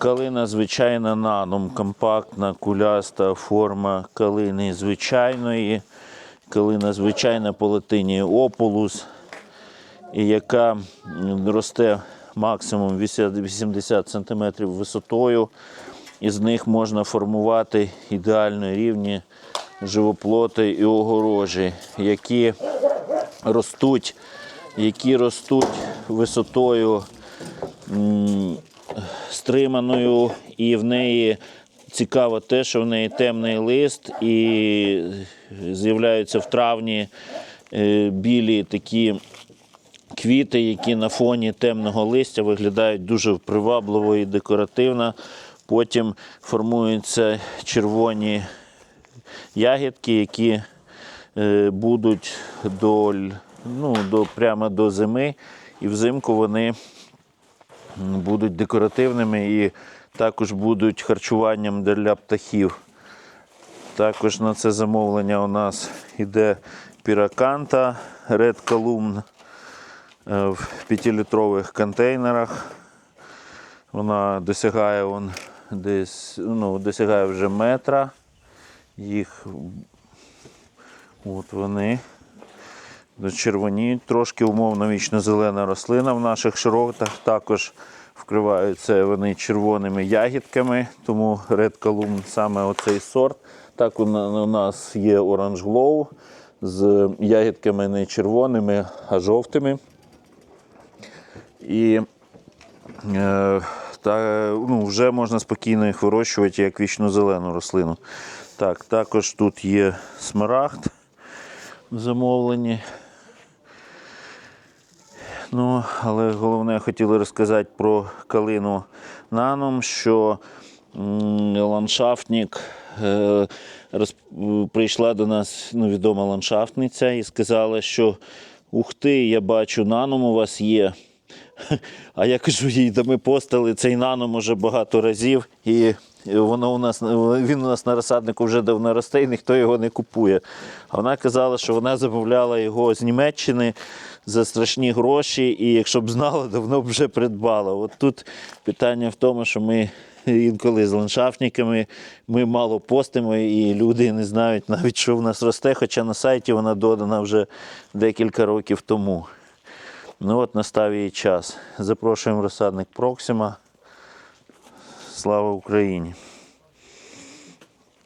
Калина звичайна наном, компактна, куляста форма калини звичайної. Калина звичайна по латині опулус, і яка росте максимум 80 см висотою. Із них можна формувати ідеально рівні живоплоти і огорожі, які ростуть, які ростуть висотою стриманою, і в неї цікаво те, що в неї темний лист, і з'являються в травні е, білі такі квіти, які на фоні темного листя виглядають дуже привабливо і декоративно. Потім формуються червоні ягідки, які е, будуть до, ну, до, прямо до зими, і взимку вони будуть декоративними і також будуть харчуванням для птахів. Також на це замовлення у нас йде піраканта Red Column е, в 5-літрових контейнерах. Вона досягає он десь, ну, досягає вже метра. Їх от вони червоніють трошки умовно вічно-зелена рослина в наших широтах. Також вкриваються вони червоними ягідками, тому Red Column саме оцей сорт. Так у нас є Orange Glow з ягідками не червоними, а жовтими. І е, та, ну, вже можна спокійно їх вирощувати як вічно-зелену рослину. Так, також тут є смарагд в замовленні. Ну, але головне хотіли розказати про калину наном, що ландшафтник е, роз, прийшла до нас ну, відома ландшафтниця і сказала, що ух ти, я бачу, наном у вас є. А я кажу їй, да ми постали цей наном уже багато разів, і воно у нас він у нас на розсаднику вже давно росте, і ніхто його не купує. А вона казала, що вона замовляла його з Німеччини за страшні гроші, і якщо б знала, давно б вже придбала. От тут питання в тому, що ми інколи з ландшафтниками ми мало постимо, і люди не знають навіть, що в нас росте, хоча на сайті вона додана вже декілька років тому. Ну от настав її час. Запрошуємо розсадник Проксима. Слава Україні!